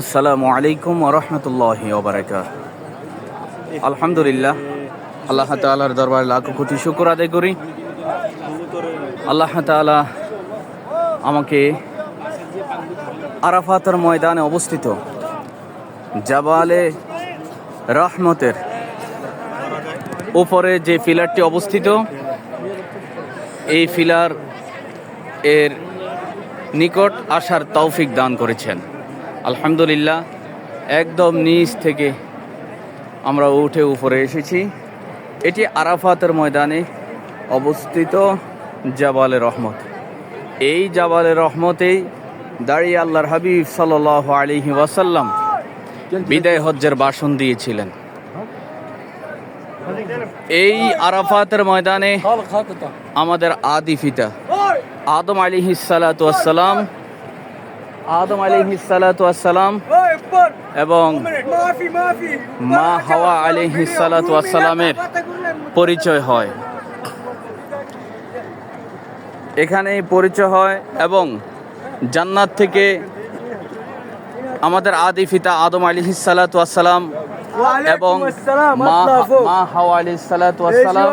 আসসালামু আলাইকুম ওরহমতুল্লাহ ওবরাকাত আলহামদুলিল্লাহ। আল্লাহ তাআলার দরবারে লাখ কোটি শুকর আদায় করি। আল্লাহ তাআলা আমাকে আরাফাতের ময়দানে অবস্থিত জাবালে রহমতের উপরে যে ফিলারটি অবস্থিত, এই ফিলার এর নিকট আসার তৌফিক দান করেছেন। আলহামদুলিল্লাহ, একদম নিচ থেকে আমরা উঠে উপরে এসেছি। এটি আরাফাতের ময়দানে অবস্থিত জাবালে রহমত। এই জাবালে রহমতেই দাঁড়িয়ে আল্লাহর হাবিব সাল আলিহি ওয়াসাল্লাম বিদায় হজ্জের ভাষণ দিয়েছিলেন। এই আরাফাতের ময়দানে আমাদের আদি ফিতা আদম আলী হিসালাতাম আদম আলী হিসালাতাম এবং মা হাওয়া আলী হিসালাতামের পরিচয় হয়। এখানে পরিচয় হয় এবং জান্নাত থেকে আমাদের আদি ফিতা আদম আলী হিসালাতাম এবং মা হাওয়া আলী সালাতাম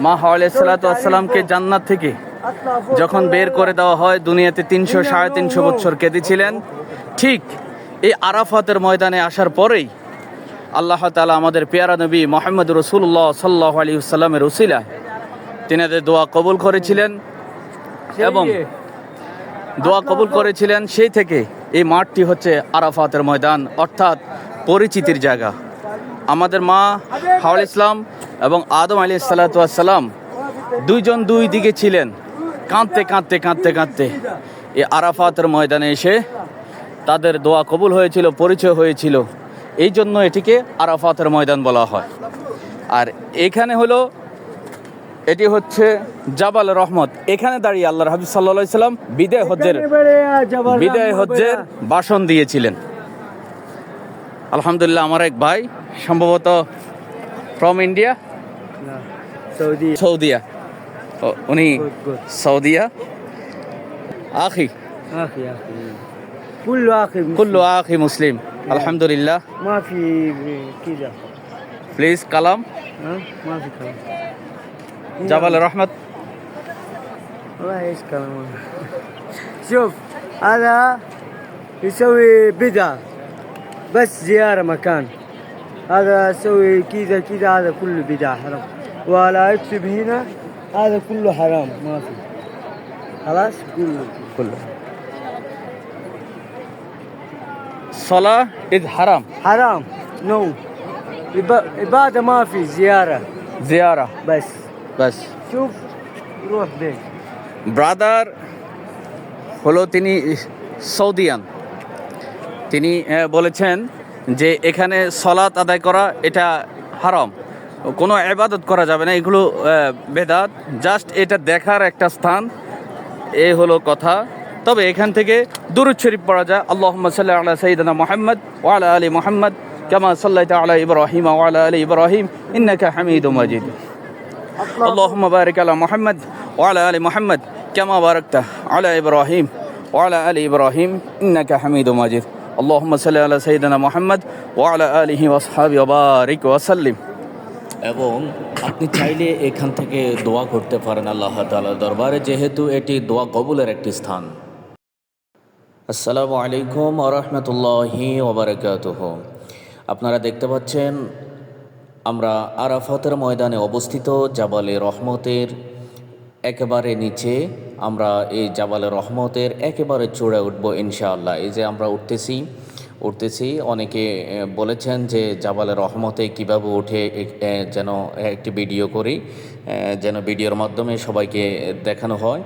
মা হাওয়া আলী সালাতামকে জান্নাত থেকে যখন বের করে দেওয়া হয় দুনিয়াতে তিনশো সাড়ে তিনশো বছর কেঁদেছিলেন। ঠিক এই আরাফাতের ময়দানে আসার পরেই আল্লাহ তালা আমাদের পেয়ারা নবী মোহাম্মদ রসুল্লাহ সাল্লাহ আলী সাল্লামের উসিলা তিনাদের দোয়া কবুল করেছিলেন এবং দোয়া কবুল করেছিলেন সেই থেকে এই মাঠটি হচ্ছে আরাফাতের ময়দান অর্থাৎ পরিচিতির জায়গা। আমাদের মা হাওয়াল ইসলাম এবং আদম আলী সাল্লাতাম দুইজন দুই দিকে ছিলেন। কাঁদতে কাঁদতে কাঁদতে কাঁদতে এই আরাফাতের ময়দানে এসে তাদের দোয়া কবুল হয়েছিল পরিচয় হয়েছিল। এই জন্য এটিকে আরাফাতের ময়দান বলা হয়। আর এখানে হলো এটি হচ্ছে জাবাল রহমত। এখানে দাঁড়িয়ে আল্লাহ হাবিব সাল্লা সাল্লাম বিদায় হজ্জের বিদায় হজ্জের ভাষণ দিয়েছিলেন। আলহামদুলিল্লাহ আমার এক ভাই সম্ভবত ফ্রম ইন্ডিয়া সৌদিয়া। أغنية سعودية. أخي. أخي أخي. كل أخي مسلم. كل أخي مسلم. الحمد لله. ما في كذا. بليز كلام. ما في كلام. جبل الرحمة. والله إيش كلام. شوف هذا يسوي بدعة. بس زيارة مكان. هذا يسوي كذا كذا هذا كله بدعة. ولا يكتب هنا هذا كله حرام ما في خلاص كله কুল্লু সলা ইদ হারাম حرام نو عب- عبادة ما في زيارة জিয়ারা بس বাস شوف روح بيت ব্রাদার হলো তিনি সৌদিয়ান তিনি আহ, বলেছেন যে এখানে সলাত আদায় করা এটা হারাম কোনো এবাদত করা যাবে না এগুলো আহ, বেদাত জাস্ট এটা দেখার একটা স্থান এ হলো কথা তবে এখান থেকে দুরুদ শরীফ পড়া যায় আল্লাহ সাল্লাহ আলা সঈদানা মোহাম্মদ ওয়ালা আলী মোহাম্মদ কেমা সাল্লাহ আলা ইব্রাহিম ওয়ালা আলী ইব্রাহিম ইন্নাকা হামিদ মজিদ اللهم بارك على محمد وعلى ال محمد كما باركت على ابراهيم وعلى ال ابراهيم انك حميد مجيد اللهم صل على سيدنا محمد وعلى اله واصحابه وبارك وسلم এবং আপনি চাইলে এখান থেকে দোয়া করতে পারেন আল্লাহ তাআলার দরবারে, যেহেতু এটি দোয়া কবুলের একটি স্থান। আসসালামু আলাইকুম আরহামতুল্লাহি ওবরাকাতুহ আপনারা দেখতে পাচ্ছেন, আমরা আরাফাতের ময়দানে অবস্থিত জাবালে রহমতের একেবারে নিচে, আমরা এই জাবালে রহমতের একেবারে চূড়ায় উঠব ইনশাআল্লাহ। এই যে আমরা উঠতেছি উঠতেছি। অনেকে বলেছেন যে জাবালে রহমতে কীভাবে উঠে যেন একটি ভিডিও করি যেন ভিডিওর মাধ্যমে সবাইকে দেখানো হয়।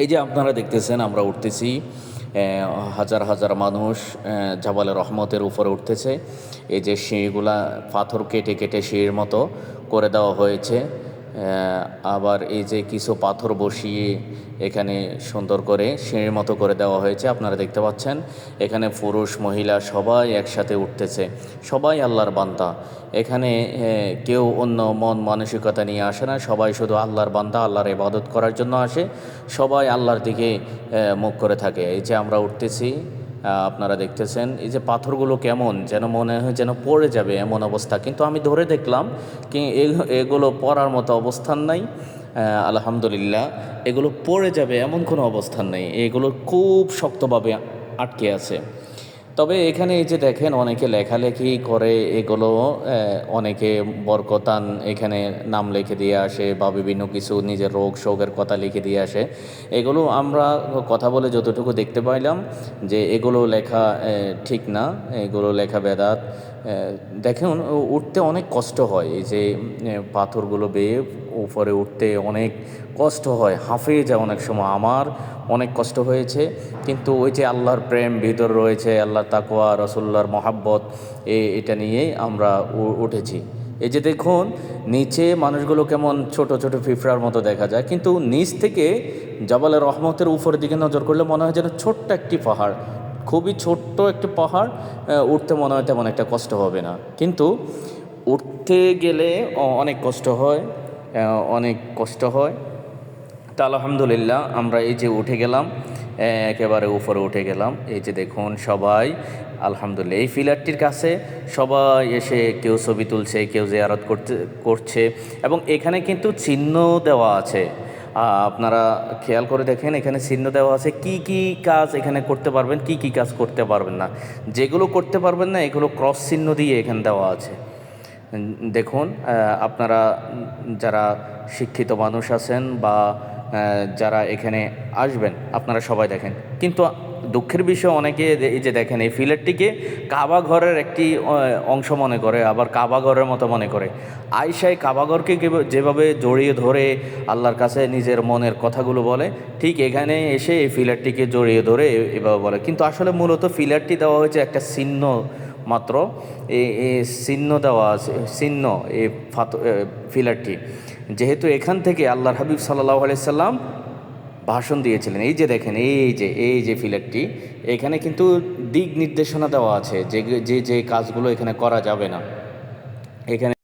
এই যে আপনারা দেখতেছেন আমরা উঠতেছি হাজার হাজার মানুষ এ, জাবালে রহমতের উপরে উঠতেছে। এই যে সিঁড়িগুলা পাথর কেটে কেটে সিঁড়ির মতো করে দেওয়া হয়েছে। আবার এই যে কিছু পাথর বসিয়ে এখানে সুন্দর করে সিঁড়ির মতো করে দেওয়া হয়েছে, আপনারা দেখতে পাচ্ছেন। এখানে পুরুষ, মহিলা সবাই একসাথে উঠতেছে, সবাই আল্লাহর বান্দা। এখানে কেউ অন্য মন মানসিকতা নিয়ে আসে না, সবাই শুধু আল্লাহর বান্দা, আল্লাহর ইবাদত করার জন্য আসে, সবাই আল্লাহর দিকে মুখ করে থাকে। এই যে আমরা উঠতেছি আপনারা দেখতেছেন, এই যে পাথরগুলো কেমন যেন মনে হয় যেন পড়ে যাবে এমন অবস্থা। কিন্তু আমি ধরে দেখলাম কি এগুলো পড়ার মতো অবস্থান নাই। আলহামদুলিল্লাহ, এগুলো পড়ে যাবে এমন কোনো অবস্থান নেই। এগুলো খুব শক্তভাবে আটকে আছে। তবে এখানে এই যে দেখেন, অনেকে লেখালেখি করে, এগুলো অনেকে বরকতান এখানে নাম লিখে দিয়ে আসে বা বিভিন্ন কিছু নিজের রোগ শোকের কথা লিখে দিয়ে আসে। এগুলো আমরা কথা বলে যতটুকু দেখতে পাইলাম যে এগুলো লেখা ঠিক না, এগুলো লেখা বেদাত। দেখুন উঠতে অনেক কষ্ট হয় এই যে পাথরগুলো বেয়ে উপরে উঠতে অনেক কষ্ট হয়, হাঁফিয়ে যায় অনেক সময়। আমার অনেক কষ্ট হয়েছে, কিন্তু ওই যে আল্লাহর প্রেম ভিতর রয়েছে আল্লাহর তাকোয়া রসুল্লাহর মহাব্বত, এ, এটা নিয়েই আমরা উঠেছি। এই যে দেখুন, নিচে মানুষগুলো কেমন ছোট ছোট ফিফড়ার মতো দেখা যায়, কিন্তু নিচ থেকে জবালের রহমতের উপরের দিকে নজর করলে মনে হয় যেন ছোট্ট একটি পাহাড়। খুবই ছোট্ট একটি পাহাড় উঠতে মনে হয় তেমন একটা কষ্ট হবে না। কিন্তু উঠতে গেলে অনেক কষ্ট হয়। অনেক কষ্ট হয়। তা আলহামদুলিল্লাহ আমরা এই যে উঠে গেলাম একেবারে উপরে উঠে গেলাম। এই যে দেখুন সবাই, আলহামদুলিল্লাহ। এই ফিলারটির কাছে সবাই এসে কেউ ছবি তুলছে, কেউ জিয়ারত করতে, করছে এবং এখানে কিন্তু চিহ্ন দেওয়া আছে। আপনারা খেয়াল করে দেখেন এখানে চিহ্ন দেওয়া আছে কি কি কাজ এখানে করতে পারবেন, কি কি কাজ করতে পারবেন না। যেগুলো করতে পারবেন না, এগুলো ক্রস চিহ্ন দিয়ে এখানে দেওয়া আছে। দেখুন আপনারা যারা শিক্ষিত মানুষ আছেন বা যারা এখানে আসবেন, আপনারা সবাই দেখেন। কিন্তু দুঃখের বিষয় অনেকে এই যে দেখেন, এই ফিলেটটিকে কাবা ঘরের একটি অংশ মনে করে, আবার কাবা ঘরের মতো মনে করে। আয়সায় কাবাঘরকে কেব- যেভাবে জড়িয়ে ধরে আল্লাহর কাছে নিজের মনের কথাগুলো বলে, ঠিক এখানে এসে এই ফিলারটিকে জড়িয়ে ধরে এভাবে বলে। কিন্তু আসলে মূলত ফিলারটি দেওয়া হয়েছে একটা চিহ্ন মাত্র চিহ্ন দেওয়া আছে চিহ্ন এই ফাত ফিলারটি। যেহেতু এখান থেকে আল্লাহর হাবিব সাল্লাহ সাল্লাম ভাষণ দিয়েছিলেন, এই যে দেখেন, এই যে এই যে ফিলারটি, এখানে কিন্তু দিক নির্দেশনা দেওয়া আছে যে যে কাজগুলো এখানে করা যাবে না। এখানে